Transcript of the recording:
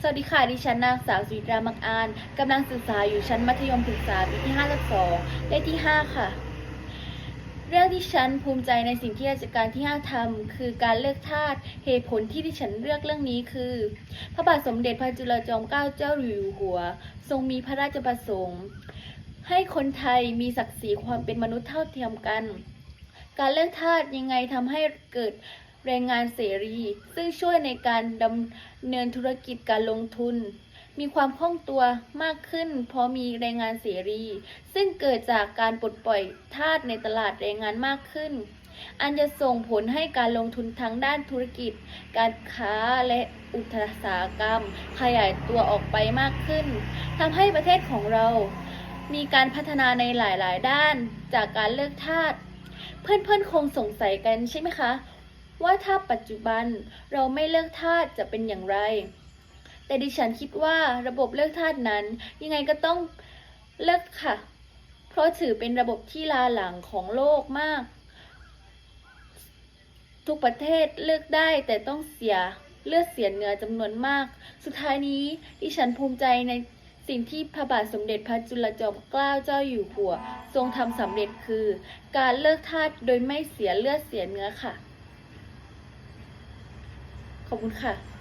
สวัสดีค่ะ ดิฉันนางสาวสุวิตรามักอานกำลังศึกษาอยู่ชั้นมัธยมศึกษาปีที่5ทับ2เลขที่ 5 ค่ะ เรื่องที่ฉันภูมิใจในสิ่งที่ราชการที่ 5ทำคือการเลือกทาสเหตุผลที่ดิฉันเลือกเรื่องนี้คือ พระบาทสมเด็จพระจุลจอมเกล้าเจ้าอยู่หัว ทรงมีพระราชประสงค์ ให้คนไทยมีศักดิ์ศรีความเป็นมนุษย์เท่าเทียมกัน การเลือกทาสยังไงทำให้เกิด แรงงานเสรี ซึ่งช่วยในการดำเนินธุรกิจการลงทุน มีความคล่องตัวมากขึ้น เพราะมีแรงงานเสรี ซึ่งเกิดจากการปลดปล่อยทาสในตลาดแรงงานมากขึ้น อันจะส่งผลให้การลงทุนทางด้านธุรกิจ การค้าและอุตสาหกรรม ขยายตัวออกไปมากขึ้นทำให้ประเทศของเรา มีการพัฒนาในหลาย ๆ ด้านจากการเลิกทาสเพื่อนๆคงสงสัยกันใช่ไหมคะ ว่าถ้าปัจจุบันเราไม่เลิกทาสจะเป็นอย่างไร แต่ดิฉันคิดว่าระบบเลิกทาสนั้น ยังไงก็ต้องเลิกค่ะ เพราะถือเป็นระบบที่ลาหลังของโลกมาก ทุกประเทศเลิกได้แต่ต้องเสียเลือดเสียเนื้อจำนวนมาก สุดท้ายนี้ดิฉันภูมิใจในสิ่งที่พระบาทสมเด็จพระจุลจอมเกล้าเจ้าอยู่หัว ทรงทำสำเร็จคือ การเลิกทาสโดยไม่เสียเลือดเสียเนื้อค่ะ ขอบคุณค่ะ